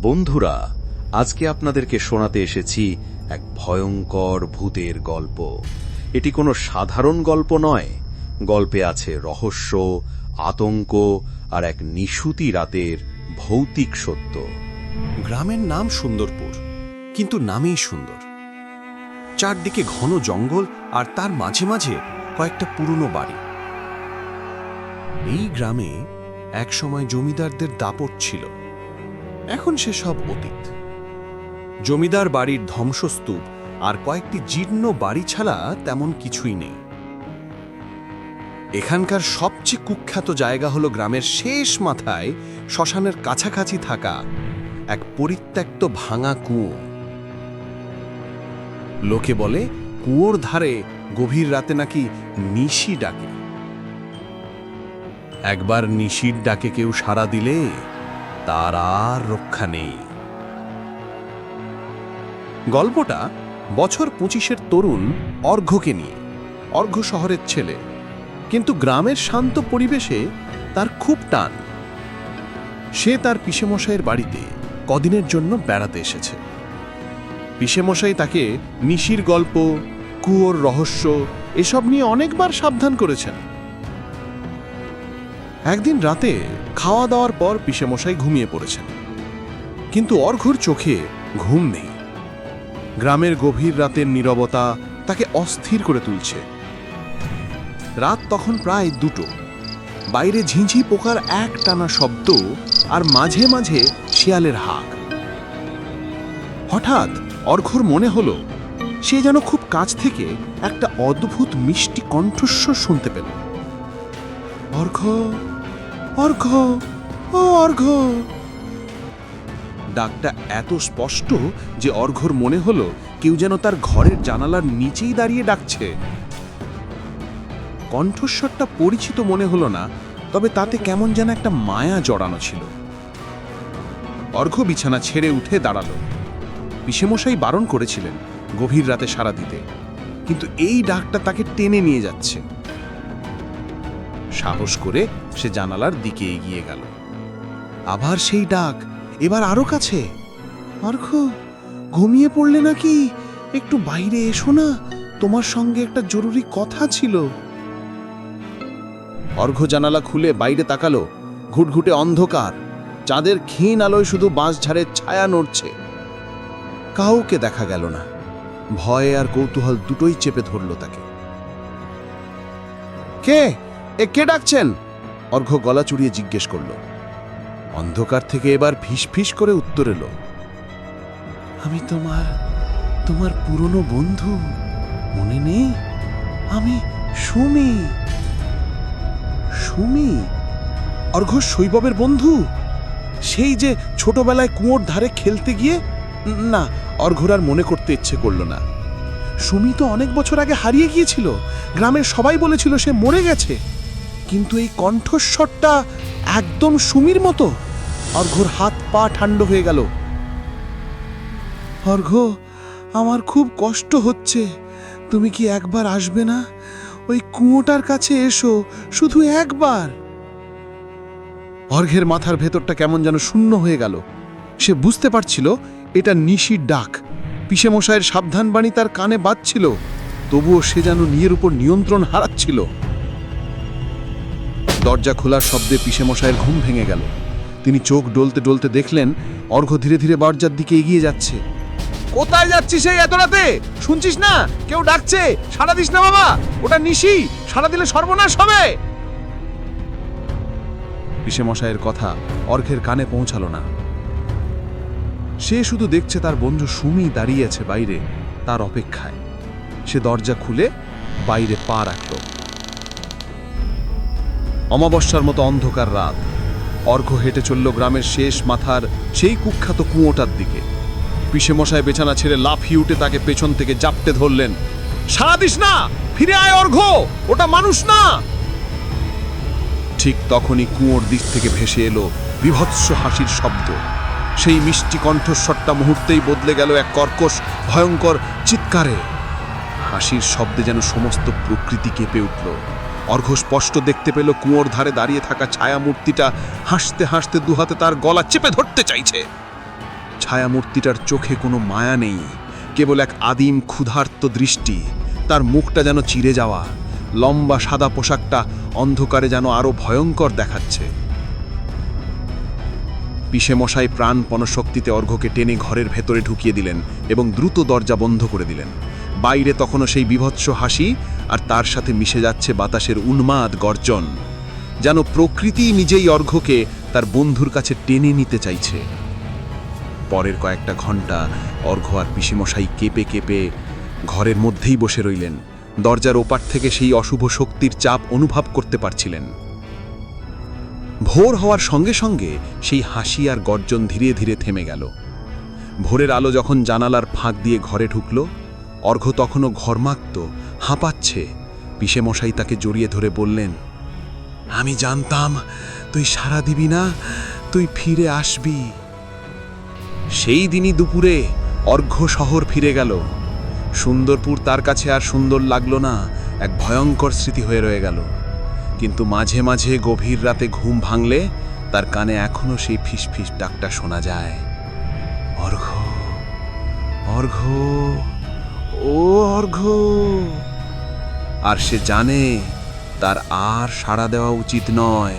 বন্ধুরা, আজকে আপনাদেরকে শোনাতে এসেছি এক ভয়ঙ্কর ভূতের গল্প। এটি কোনো সাধারণ গল্প নয়। গল্পে আছে রহস্য, আতঙ্ক আর এক নিশুতি রাতের ভৌতিক সত্য। গ্রামের নাম সুন্দরপুর, কিন্তু নামেই সুন্দর। চারদিকে ঘন জঙ্গল আর তার মাঝে মাঝে কয়েকটা পুরনো বাড়ি। এই গ্রামে একসময় জমিদারদের দাপট ছিল। এখন সে সব অতীত। জমিদার বাড়ির ধ্বংসস্তূপ আর কয়েকটি জীর্ণ বাড়ি ছাড়া তেমন কিছুই নেই। এখানকার সবচেয়ে কুখ্যাত জায়গা হলো গ্রামের শেষ মাথায় শ্মশানের কাছাকাছি থাকা এক পরিত্যক্ত ভাঙা কুয়ো। লোকে বলে কুয়োর ধারে গভীর রাতে নাকি নিশি ডাকে। একবার নিশির ডাকে কেউ সাড়া দিলে তার আর রক্ষা নেই। গল্পটা বছর পঁচিশের তরুণ অর্ঘ্যকে নিয়ে। অর্ঘ্য শহরের ছেলে। কিন্তু গ্রামের শান্ত পরিবেশে তার খুব টান। সে তার পিসেমশাইয়ের বাড়িতে কদিনের জন্য বেড়াতে এসেছে। পিসেমশাই তাকে নিশির গল্প, কুয়োর রহস্য এসব নিয়ে অনেকবার সাবধান করেছেন। একদিন রাতে খাওয়া দাওয়ার পর পিসেমশাই ঘুমিয়ে পড়েছেন। কিন্তু অর্ঘর চোখে ঘুম নেই। গ্রামের গভীর রাতের নীরবতা তাকে অস্থির করে তুলছে। রাত তখন প্রায় দুটো। বাইরে ঝিঁঝি পোকার এক টানা শব্দ আর মাঝে মাঝে শিয়ালের হাক। হঠাৎ অর্ঘর মনে হলো, সে যেন খুব কাছ থেকে একটা অদ্ভুত মিষ্টি কণ্ঠস্বর শুনতে পেল। অর্ঘ অর্ঘ অর্ঘ ডাকটা এত স্পষ্ট যে অর্ঘর মনে হলো কেউ যেন তার ঘরের জানালার নিচেই দাঁড়িয়ে ডাকছে। কণ্ঠস্বরটা পরিচিত মনে হলো না, তবে তাতে কেমন যেন একটা মায়া জড়ানো ছিল। অর্ঘ্য বিছানা ছেড়ে উঠে দাঁড়াল। পিসেমশাই বারণ করেছিলেন গভীর রাতে সাড়া দিতে। কিন্তু এই ডাকটা তাকে টেনে নিয়ে যাচ্ছে। সাহস করে সে জানালার দিকে এগিয়ে গেল। আবার সেই ডাক, এবার আরও কাছে। অর্ঘ ঘুমিয়ে পড়লে নাকি? একটু বাইরে এসো না, তোমার সঙ্গে একটা জরুরি কথা ছিল। অর্ঘ জানালা খুলে বাইরে তাকালো, ঘুটঘুটে অন্ধকার। চাঁদের ক্ষীণ আলোয় শুধু বাঁশঝাড়ের ছায়া নড়ছে। কাউকে দেখা গেল না। ভয় আর কৌতূহল দুটোই চেপে ধরল তাকে। কে? এ কে ডাকছেন? অর্ঘ গলা চুড়িয়ে জিজ্ঞেস করল। অন্ধকার থেকে এবার ফিস ফিস করে উত্তর এলো। আমি তোমার তোমার পুরনো বন্ধু। মনে নেই? আমি সুমি। সুমি? অর্ঘ শৈশবের বন্ধু? সেই যে ছোটবেলায় কুয়োর ধারে খেলতে গিয়ে? না, অর্ঘর আর মনে করতে ইচ্ছে করল না। সুমি তো অনেক বছর আগে হারিয়ে গিয়েছিল। গ্রামের সবাই বলেছিল সে মরে গেছে। কিন্তু এই কণ্ঠস্বরটা একদম সুমির মতো। অর্ঘর হাত পা ঠান্ড হয়ে গেল। অর্ঘ আমার খুব কষ্ট হচ্ছে। তুমি কি একবার আসবে না? ওই কুয়োটার কাছে এসো, শুধু একবার। অর্ঘের মাথার ভেতরটা কেমন যেন শূন্য হয়ে গেল। সে বুঝতে পারছিল, এটা নিশির ডাক। পিসেমশায়ের সাবধান বাণী তার কানে বাজছিল। তবুও সে যেন নিজের উপর নিয়ন্ত্রণ হারাচ্ছিল। দরজা খোলার শব্দে পিসেমশায়ের ঘুম ভেঙে গেল। তিনি চোখ ডলতে ডলতে দেখলেন অর্ঘ্য ধীরে ধীরে দরজার দিকে এগিয়ে যাচ্ছে। কোথায় যাচ্ছিস এই এত রাতে? শুনছিস না? কেউ ডাকছে, সাড়া দিস না বাবা। ওটা নিশি, সাড়া দিলে সর্বনাশ হবে। পিসেমশায়ের কথা অর্ঘের কানে পৌঁছালো না। সে শুধু দেখছে তার বন্ধু সুমি দাঁড়িয়ে আছে বাইরে, তার অপেক্ষায়। সে দরজা খুলে বাইরে পা রাখল। অমাবস্যার মতো অন্ধকার রাত। অর্ঘ্য হেঁটে চলল গ্রামের শেষ মাথার সেই কুখ্যাত কুঁয়োটার দিকে। পিসে মশায় বেছানা ছেড়ে লাফিয়ে উঠে তাকে পেছন থেকে জাপটে ধরলেন, সারা দিস না! ফিরে আয় অর্ঘ্য! ওটা মানুষ না! ঠিক তখনই কুঁয়োর দিক থেকে ভেসে এলো বিভৎস হাসির শব্দ। সেই মিষ্টি কণ্ঠস্বরটা মুহূর্তেই বদলে গেল এক কর্কশ, ভয়ঙ্কর চিৎকারে। হাসির শব্দে যেন সমস্ত প্রকৃতি কেঁপে উঠল। অর্ঘ স্পষ্ট দেখতে পেল কুয়োর ধারে দাঁড়িয়ে থাকা ছায়া মূর্তিটা হাসতে হাসতে দুহাতে তার গলা চেপে ধরতে চাইছে। ছায়ামূর্তিটার চোখে কোনো মায়া নেই, কেবল এক আদিম ক্ষুধার্ত দৃষ্টি। তার মুখটা যেন চিরে যাওয়া, লম্বা সাদা পোশাকটা অন্ধকারে যেন আরও ভয়ঙ্কর দেখাচ্ছে। পিসে মশাই প্রাণপণ শক্তিতে অর্ঘ্যকে টেনে ঘরের ভেতরে ঢুকিয়ে দিলেন এবং দ্রুত দরজা বন্ধ করে দিলেন। বাইরে তখনও সেই বিভৎস হাসি আর তার সাথে মিশে যাচ্ছে বাতাসের উন্মাদ গর্জন। যেন প্রকৃতি নিজেই অর্ঘ্যকে তার বন্ধুর কাছে টেনে নিতে চাইছে। পরের কয়েকটা ঘণ্টা অর্ঘ্য আর পিসিমশাই কেঁপে কেঁপে ঘরের মধ্যেই বসে রইলেন। দরজার ওপার থেকে সেই অশুভ শক্তির চাপ অনুভব করতে পারছিলেন। ভোর হওয়ার সঙ্গে সঙ্গে সেই হাসি আর গর্জন ধীরে ধীরে থেমে গেল। ভোরের আলো যখন জানালার ফাঁক দিয়ে ঘরে ঢুকল অর্ঘ্য তখনও ঘরমাক্ত, হাঁপাচ্ছে। পিসে মশাই তাকে জড়িয়ে ধরে বললেন, আমি জানতাম তুই সারা দিবি না, তুই ফিরে আসবি। সেই দিনই দুপুরে অর্ঘ্য শহর ফিরে গেল। সুন্দরপুর তার কাছে আর সুন্দর লাগল না, এক ভয়ঙ্কর স্মৃতি হয়ে রয়ে গেল। কিন্তু মাঝে মাঝে গভীর রাতে ঘুম ভাঙলে তার কানে এখনও সেই ফিসফিস ডাকটা শোনা যায়। অর্ঘ্য অর্ঘ্য ও অর্ঘ্য। আর সে জানে তার আর সাড়া দেওয়া উচিত নয়।